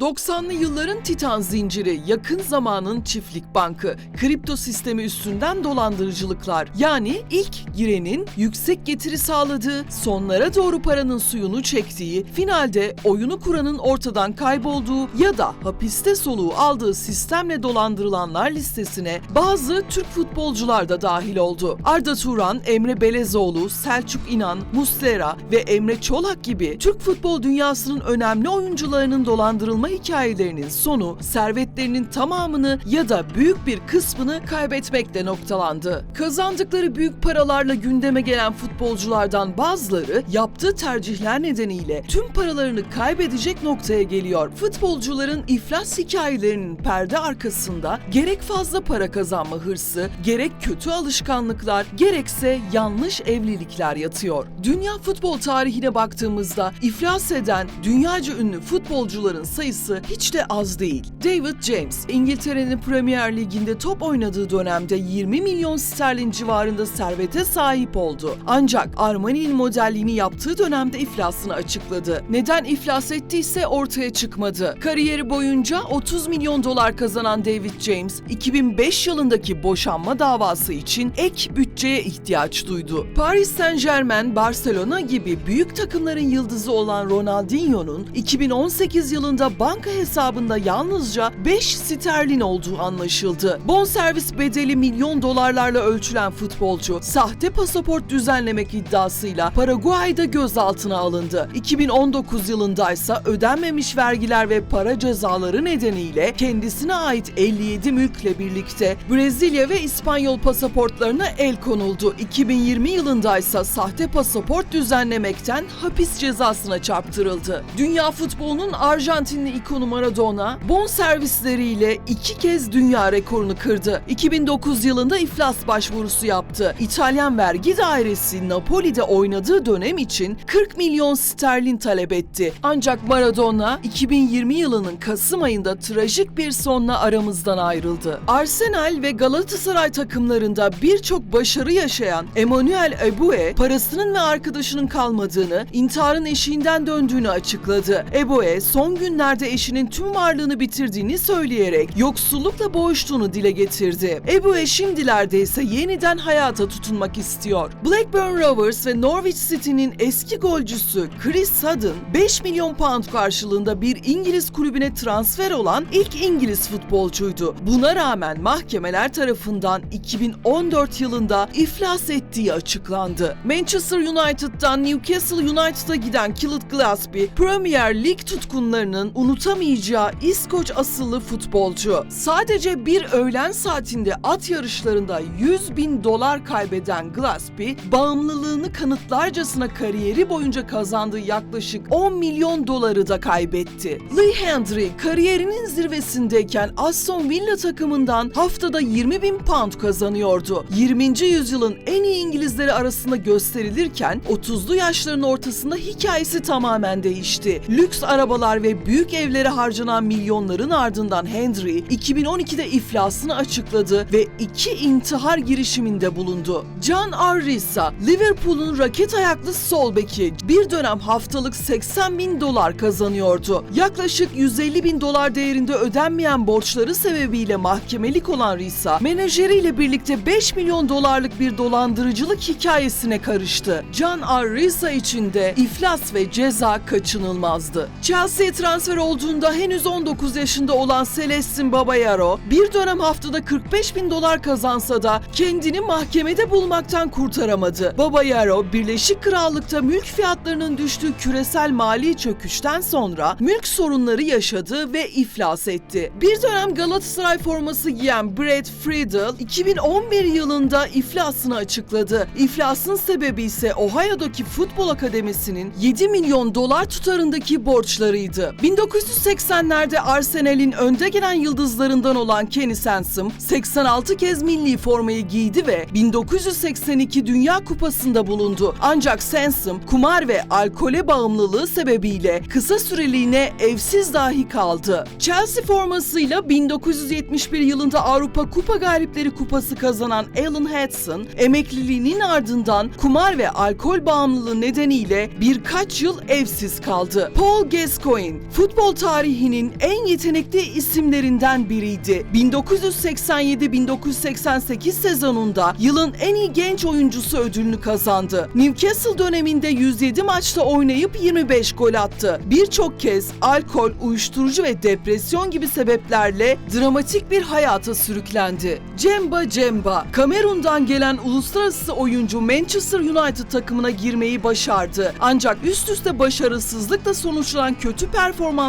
90'lı yılların Titan zinciri, yakın zamanın çiftlik bankı, kripto sistemi üstünden dolandırıcılıklar. Yani ilk girenin yüksek getiri sağladığı, sonlara doğru paranın suyunu çektiği, finalde oyunu kuranın ortadan kaybolduğu ya da hapiste soluğu aldığı sistemle dolandırılanlar listesine bazı Türk futbolcular da dahil oldu. Arda Turan, Emre Belezoğlu, Selçuk İnan, Muslera ve Emre Çolak gibi Türk futbol dünyasının önemli oyuncularının dolandırılma hikayelerinin sonu servetlerinin tamamını ya da büyük bir kısmını kaybetmekle noktalandı. Kazandıkları büyük paralarla gündeme gelen futbolculardan bazıları yaptığı tercihler nedeniyle tüm paralarını kaybedecek noktaya geliyor. Futbolcuların iflas hikayelerinin perde arkasında gerek fazla para kazanma hırsı, gerek kötü alışkanlıklar, gerekse yanlış evlilikler yatıyor. Dünya futbol tarihine baktığımızda iflas eden dünyaca ünlü futbolcuların sayısı hiç de az değil. David James, İngiltere'nin Premier Ligi'nde top oynadığı dönemde 20 milyon sterlin civarında servete sahip oldu. Ancak Armani'nin modelliğini yaptığı dönemde iflasını açıkladı. Neden iflas ettiyse ortaya çıkmadı. Kariyeri boyunca 30 milyon dolar kazanan David James, 2005 yılındaki boşanma davası için ek bütçeye ihtiyaç duydu. Paris Saint Germain, Barcelona gibi büyük takımların yıldızı olan Ronaldinho'nun 2018 yılında banka hesabında yalnızca 5 sterlin olduğu anlaşıldı. Bonservis bedeli milyon dolarlarla ölçülen futbolcu, sahte pasaport düzenlemek iddiasıyla Paraguay'da gözaltına alındı. 2019 yılında ise ödenmemiş vergiler ve para cezaları nedeniyle kendisine ait 57 mülkle birlikte Brezilya ve İspanyol pasaportlarına el konuldu. 2020 yılında ise sahte pasaport düzenlemekten hapis cezasına çarptırıldı. Dünya futbolunun Arjantinli ikonu Maradona, bon servisleriyle iki kez dünya rekorunu kırdı. 2009 yılında iflas başvurusu yaptı. İtalyan vergi dairesi Napoli'de oynadığı dönem için 40 milyon sterlin talep etti. Ancak Maradona 2020 yılının Kasım ayında trajik bir sonla aramızdan ayrıldı. Arsenal ve Galatasaray takımlarında birçok başarı yaşayan Emmanuel Ebue parasının ve arkadaşının kalmadığını, intiharın eşiğinden döndüğünü açıkladı. Ebue son günlerde eşinin tüm varlığını bitirdiğini söyleyerek yoksullukla boğuştuğunu dile getirdi. Ebue şimdilerde ise yeniden hayata tutunmak istiyor. Blackburn Rovers ve Norwich City'nin eski golcüsü Chris Sutton 5 milyon pound karşılığında bir İngiliz kulübüne transfer olan ilk İngiliz futbolcuydu. Buna rağmen mahkemeler tarafından 2014 yılında iflas ettiği açıklandı. Manchester United'dan Newcastle United'a giden Killet Gillespie, Premier Lig tutkunlarının unutamayacağı İskoç asıllı futbolcu. Sadece bir öğlen saatinde at yarışlarında 100 bin dolar kaybeden Gillespie, bağımlılığını kanıtlarcasına kariyeri boyunca kazandığı yaklaşık 10 milyon doları da kaybetti. Lee Hendry kariyerinin zirvesindeyken Aston Villa takımından haftada 20 bin pound kazanıyordu. 20. yüzyılın en iyi İngilizleri arasında gösterilirken 30'lu yaşların ortasında hikayesi tamamen değişti. Lüks arabalar ve büyük evlere harcanan milyonların ardından Hendry 2012'de iflasını açıkladı ve iki intihar girişiminde bulundu. John Arrisa, Liverpool'un raket ayaklı sol beki bir dönem haftalık 80 bin dolar kazanıyordu. Yaklaşık 150 bin dolar değerinde ödenmeyen borçları sebebiyle mahkemelik olan Risa, menajeriyle birlikte 5 milyon dolarlık bir dolandırıcılık hikayesine karıştı. John Arrisa için de iflas ve ceza kaçınılmazdı. Chelsea'ye transfer olduğunda henüz 19 yaşında olan Celestin Babayaro, bir dönem haftada 45 bin dolar kazansa da kendini mahkemede bulmaktan kurtaramadı. Babayaro, Birleşik Krallık'ta mülk fiyatlarının düştüğü küresel mali çöküşten sonra mülk sorunları yaşadı ve iflas etti. Bir dönem Galatasaray forması giyen Brad Friedel, 2011 yılında iflasını açıkladı. İflasın sebebi ise Ohio'daki futbol akademisinin 7 milyon dolar tutarındaki borçlarıydı. 1980'lerde Arsenal'in önde gelen yıldızlarından olan Kenny Sansom 86 kez milli formayı giydi ve 1982 Dünya Kupası'nda bulundu. Ancak Sansom kumar ve alkole bağımlılığı sebebiyle kısa süreliğine evsiz dahi kaldı. Chelsea formasıyla 1971 yılında Avrupa Kupa Galipleri Kupası kazanan Alan Hudson emekliliğinin ardından kumar ve alkol bağımlılığı nedeniyle birkaç yıl evsiz kaldı. Paul Gascoigne futbol futbol tarihinin en yetenekli isimlerinden biriydi. 1987-1988 sezonunda yılın en iyi genç oyuncusu ödülünü kazandı. Newcastle döneminde 107 maçta oynayıp 25 gol attı. Birçok kez alkol, uyuşturucu ve depresyon gibi sebeplerle dramatik bir hayata sürüklendi. Cemba Cemba, Kamerun'dan gelen uluslararası oyuncu Manchester United takımına girmeyi başardı. Ancak üst üste başarısızlıkla sonuçlanan kötü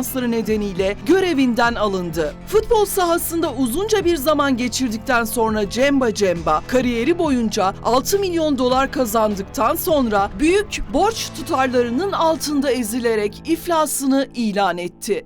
performansları nedeniyle görevinden alındı. Futbol sahasında uzunca bir zaman geçirdikten sonra Cemba Cemba kariyeri boyunca 6 milyon dolar kazandıktan sonra büyük borç tutarlarının altında ezilerek iflasını ilan etti.